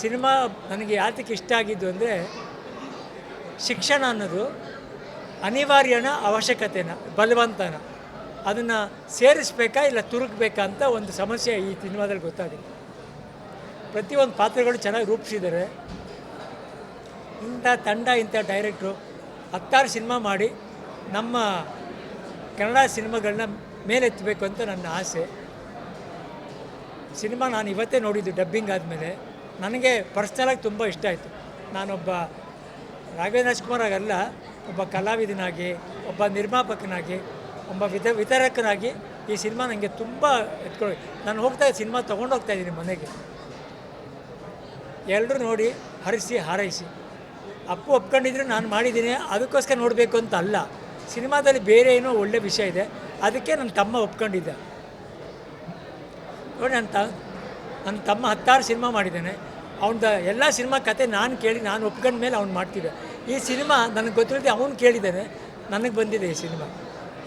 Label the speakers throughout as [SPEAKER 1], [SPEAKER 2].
[SPEAKER 1] Cinema ನನಗೆ ಯಾತಕ್ಕೆ ಇಷ್ಟ ಆಗಿದ್ದು ಅಂದರೆ ಶಿಕ್ಷಣ ಅನ್ನೋದು ಅನಿವಾರ್ಯನ ಅವಶ್ಯಕತೆನ, ಬಲವಂತನ. ಅದನ್ನು ಸೇರಿಸ್ಬೇಕಾ ಇಲ್ಲ ತುರುಕಬೇಕಾ ಅಂತ ಒಂದು ಸಮಸ್ಯೆ ಈ ಸಿನಿಮಾದಲ್ಲಿ ಗೊತ್ತಾಗಿದೆ ಪ್ರತಿಯೊಂದು ಪಾತ್ರಗಳು ಚೆನ್ನಾಗಿ ರೂಪಿಸಿದ್ದಾರೆ. ಇಂಥ ತಂಡ, ಇಂಥ ಡೈರೆಕ್ಟ್ರು ಹತ್ತಾರು ಸಿನಿಮಾ ಮಾಡಿ ನಮ್ಮ ಕನ್ನಡ ಸಿನಿಮಾಗಳನ್ನ ಮೇಲೆತ್ತಬೇಕು ಅಂತ ನನ್ನ ಆಸೆ. ಸಿನಿಮಾ ನಾನು ಇವತ್ತೇ ನೋಡಿದ್ದು ಡಬ್ಬಿಂಗ್ ಆದಮೇಲೆ. ನನಗೆ ಪರ್ಸ್ನಲಾಗಿ ತುಂಬ ಇಷ್ಟ ಆಯಿತು. ನಾನೊಬ್ಬ ರಾಘವೇಂದ್ರ ರಾಜ್ಕುಮಾರ್ ಆಗಲ್ಲ, ಒಬ್ಬ ಕಲಾವಿದನಾಗಿ, ಒಬ್ಬ ನಿರ್ಮಾಪಕನಾಗಿ, ಒಬ್ಬ ವಿತ, ವಿತರಕನಾಗಿ ಈ ಸಿನಿಮಾ ನನಗೆ ತುಂಬ ಎತ್ಕೊಳ್ಳಿ ನಾನು ಹೋಗ್ತಾ ಸಿನಿಮಾ ತೊಗೊಂಡೋಗ್ತಾ ಇದ್ದೀನಿ ಮನೆಗೆ. ಎಲ್ಲರೂ ನೋಡಿ ಹರಿಸಿ, ಹಾರೈಸಿ. ಅಪ್ಪು ಒಪ್ಕೊಂಡಿದ್ರೆ ನಾನು ಮಾಡಿದ್ದೀನಿ, ಅದಕ್ಕೋಸ್ಕರ ನೋಡಬೇಕು ಅಂತ ಅಲ್ಲ. ಸಿನಿಮಾದಲ್ಲಿ ಬೇರೆ ಏನೋ ಒಳ್ಳೆ ವಿಷಯ ಇದೆ, ಅದಕ್ಕೆ ನನ್ನ ತಮ್ಮ ಒಪ್ಕೊಂಡಿದ್ದೆ. ನೋಡಿ ನನ್ನ ತ ನನ್ನ ತಮ್ಮ ಹತ್ತಾರು ಸಿನಿಮಾ ಮಾಡಿದ್ದೇನೆ. ಅವನದ ಎಲ್ಲ ಸಿನಿಮಾ ಕತೆ ನಾನು ಕೇಳಿ ನಾನು ಒಪ್ಕೊಂಡ ಮೇಲೆ ಅವ್ನು ಮಾಡ್ತಿದ್ದೆ. ಈ ಸಿನಿಮಾ ನನಗೆ ಗೊತ್ತಿಲ್ಲದೆ ಅವನು ಕೇಳಿದ್ದೇನೆ. ನನಗೆ ಬಂದಿದೆ ಈ ಸಿನಿಮಾ.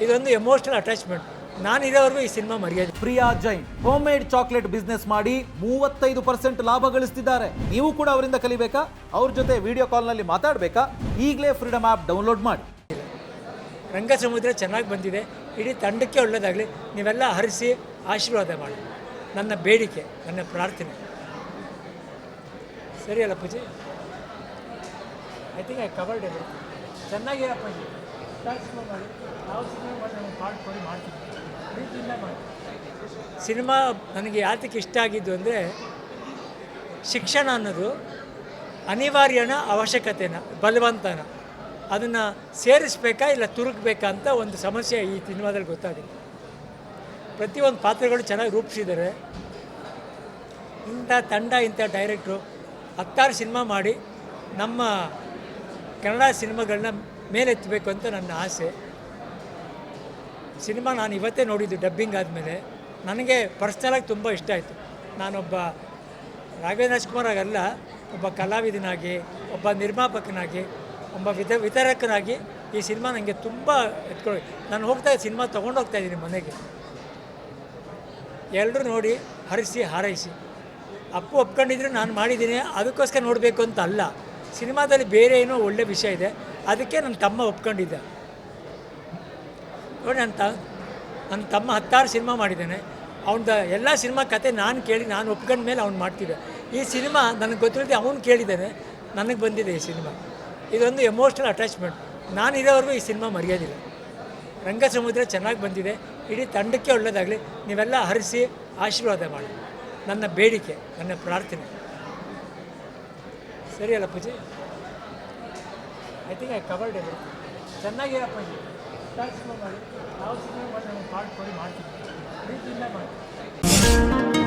[SPEAKER 1] ಇದೊಂದು ಎಮೋಷ್ನಲ್ ಅಟ್ಯಾಚ್ಮೆಂಟ್ ನಾನು ಇರೋವರೆಗೂ ಈ cinema ಮರೆಯೋದು.
[SPEAKER 2] Priya Jain home made chocolate business ಮಾಡಿ ಮೂವತ್ತೈದು ಪರ್ಸೆಂಟ್ ಲಾಭ ಗಳಿಸ್ತಿದ್ದಾರೆ. ನೀವು ಕೂಡ ಅವರಿಂದ ಕಲಿಬೇಕಾ? ಅವ್ರ ಜೊತೆ ವಿಡಿಯೋ ಕಾಲ್ನಲ್ಲಿ ಮಾತಾಡಬೇಕಾ? ಈಗಲೇ ಫ್ರೀಡಮ್ ಆ್ಯಪ್ ಡೌನ್ಲೋಡ್ ಮಾಡಿ.
[SPEAKER 1] ರಂಗಸಮುದ್ರ ಚೆನ್ನಾಗಿ ಬಂದಿದೆ. ಇಡೀ ತಂಡಕ್ಕೆ ಒಳ್ಳೆಯದಾಗಲಿ ನೀವೆಲ್ಲ ಹರಿಸಿ ಆಶೀರ್ವಾದ ಮಾಡಿ. ನನ್ನ ಬೇಡಿಕೆ, ನನ್ನ ಪ್ರಾರ್ಥನೆ. ಸರಿ ಪೂಜೆ? ಐ ಥಿಂಕ್ ಐ ಕವರ್ಡ್ ಇದೆ ಚೆನ್ನಾಗಿ ಮಾಡಿ. ನಾವು ಸಿನಿಮಾ ಪಾರ್ಟ್ ಕೊಡಿ ಸಿನಿಮಾ ನನಗೆ ಯಾತಕ್ಕೆ ಇಷ್ಟ ಆಗಿದ್ದು ಅಂದರೆ, ಶಿಕ್ಷಣ ಅನ್ನೋದು ಅನಿವಾರ್ಯನ ಅವಶ್ಯಕತೆನ, ಬಲವಂತನ. ಅದನ್ನು ಸೇರಿಸ್ಬೇಕಾ ಇಲ್ಲ ತುರುಕ್ಬೇಕಾ ಅಂತ ಒಂದು ಸಮಸ್ಯೆ ಈ ಸಿನಿಮಾದಲ್ಲಿ ಗೊತ್ತಾಗಿದೆ. ಪ್ರತಿಯೊಂದು ಪಾತ್ರಗಳು ಚೆನ್ನಾಗಿ ರೂಪಿಸಿದ್ದಾರೆ. ಇಂಥ ತಂಡ, ಇಂಥ ಡೈರೆಕ್ಟ್ರು ಹತ್ತಾರು ಸಿನಿಮಾ ಮಾಡಿ ನಮ್ಮ ಕನ್ನಡ ಸಿನಿಮಾಗಳನ್ನ ಮೇಲೆತ್ತಬೇಕು ಅಂತ ನನ್ನ ಆಸೆ. ಸಿನಿಮಾ ನಾನು ಇವತ್ತೇ ನೋಡಿದ್ದು ಡಬ್ಬಿಂಗ್ ಆದಮೇಲೆ. ನನಗೆ ಪರ್ಸ್ನಲಾಗಿ ತುಂಬ ಇಷ್ಟ ಆಯಿತು. ನಾನೊಬ್ಬ ರಾಘವೇಂದ್ರ ರಾಜ್ಕುಮಾರ್ ಆಗಲ್ಲ, ಒಬ್ಬ ಕಲಾವಿದನಾಗಿ, ಒಬ್ಬ ನಿರ್ಮಾಪಕನಾಗಿ, ಒಬ್ಬ ವಿತ, ವಿತರಕನಾಗಿ ಈ ಸಿನಿಮಾ ನನಗೆ ತುಂಬ ಎತ್ಕೊಳ್ಳಿ ನಾನು ಹೋಗ್ತಾ ಸಿನಿಮಾ ತೊಗೊಂಡೋಗ್ತಾ ಇದ್ದೀನಿ ಮನೆಗೆ. ಎಲ್ಲರೂ ನೋಡಿ ಹರಿಸಿ, ಹಾರೈಸಿ. ಅಪ್ಪು ಒಪ್ಕೊಂಡಿದ್ರೆ ನಾನು ಮಾಡಿದ್ದೀನಿ, ಅದಕ್ಕೋಸ್ಕರ ನೋಡಬೇಕು ಅಂತ ಅಲ್ಲ. ಸಿನಿಮಾದಲ್ಲಿ ಬೇರೆ ಏನೋ ಒಳ್ಳೆ ವಿಷಯ ಇದೆ, ಅದಕ್ಕೆ ನನ್ನ ತಮ್ಮ ಒಪ್ಕೊಂಡಿದ್ದೆ. ನೋಡಿ ನನ್ನ ತ, ನನ್ನ ತಮ್ಮ ಹತ್ತಾರು ಸಿನಿಮಾ ಮಾಡಿದ್ದಾನೆ. ಅವನದ ಎಲ್ಲ ಸಿನಿಮಾ ಕತೆ ನಾನು ಕೇಳಿ, ನಾನು ಒಪ್ಕೊಂಡ ಮೇಲೆ ಅವ್ನು ಮಾಡ್ತಿದ್ದೆ. ಈ ಸಿನಿಮಾ ನನಗೆ ಗೊತ್ತಿಲ್ಲದೆ ಅವನು ಕೇಳಿದ್ದಾನೆ, ನನಗೆ ಬಂದಿದೆ ಈ ಸಿನಿಮಾ. ಇದೊಂದು ಎಮೋಷ್ನಲ್ ಅಟ್ಯಾಚ್ಮೆಂಟ್ ನಾನು ಇರೋವರೆಗೂ ಈ ಸಿನಿಮಾ ಮರೆಯೋದಿಲ್ಲ. ರಂಗ ಸಮುದ್ರ ಚೆನ್ನಾಗಿ ಬಂದಿದೆ ಇಡೀ ತಂಡಕ್ಕೆ ಒಳ್ಳೆಯದಾಗಲಿ ನೀವೆಲ್ಲ ಹರಿಸಿ ಆಶೀರ್ವಾದ ಮಾಡಿ. ನನ್ನ ಬೇಡಿಕೆ, ನನ್ನ ಪ್ರಾರ್ಥನೆ. ಸರಿ ಅಲ್ಲ ಪೂಜೆ ಐ ಥಿಂಕ್ ಐ ಕವರ್ಡ್ ಇದೆ ಚೆನ್ನಾಗಿರ ಪೂಜೆ ಯಾವ ಸಿನಿಮಾ ಮಾಡಿ ನಮ್ಮ ಪಾರ್ಟ್ ಕೊಡಿ ಮಾಡ್ತೀನಿ ಪ್ರೀತಿಯಿಂದ ಮಾಡಿ.